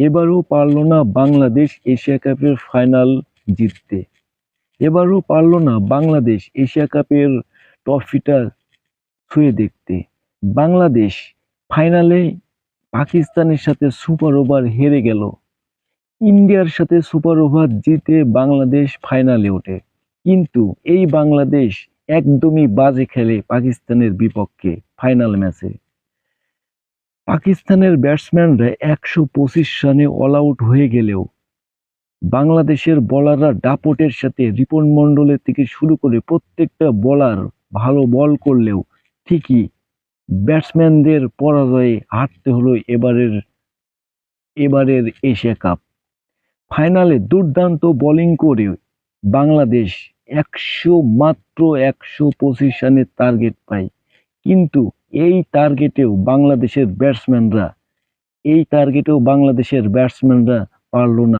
এবারও পারল না বাংলাদেশ এশিয়া কাপের ফাইনাল জিততে। এবারও পারল না বাংলাদেশ এশিয়া কাপের ট্রফিটা ছুঁয়ে দেখতে। বাংলাদেশ ফাইনালে পাকিস্তানের সাথে সুপার ওভার হেরে গেল। ইন্ডিয়ার সাথে সুপার ওভার জিতে বাংলাদেশ ফাইনালে ওঠে। কিন্তু এই বাংলাদেশ একদমই বাজে খেলে পাকিস্তানের বিপক্ষে ফাইনাল ম্যাচে। পাকিস্তানের ব্যাটসম্যানরা একশো পঁচিশ রানে অল আউট হয়ে গেলেও বাংলাদেশের বলাররা ডাপটের সাথে রিপন মণ্ডলের থেকে শুরু করে প্রত্যেকটা বলার ভালো বল করলেও ঠিকই ব্যাটসম্যানদের পরাজয়ে হারতে হলো এবারের এবারের এশিয়া কাপ। ফাইনালে দুর্দান্ত বোলিং করে বাংলাদেশ একশো মাত্র একশো পঁচিশ রানের টার্গেট পায়। কিন্তু এই টার্গেটেও বাংলাদেশের ব্যাটসম্যানরা এই টার্গেটেও বাংলাদেশের ব্যাটসম্যানরা পারল না।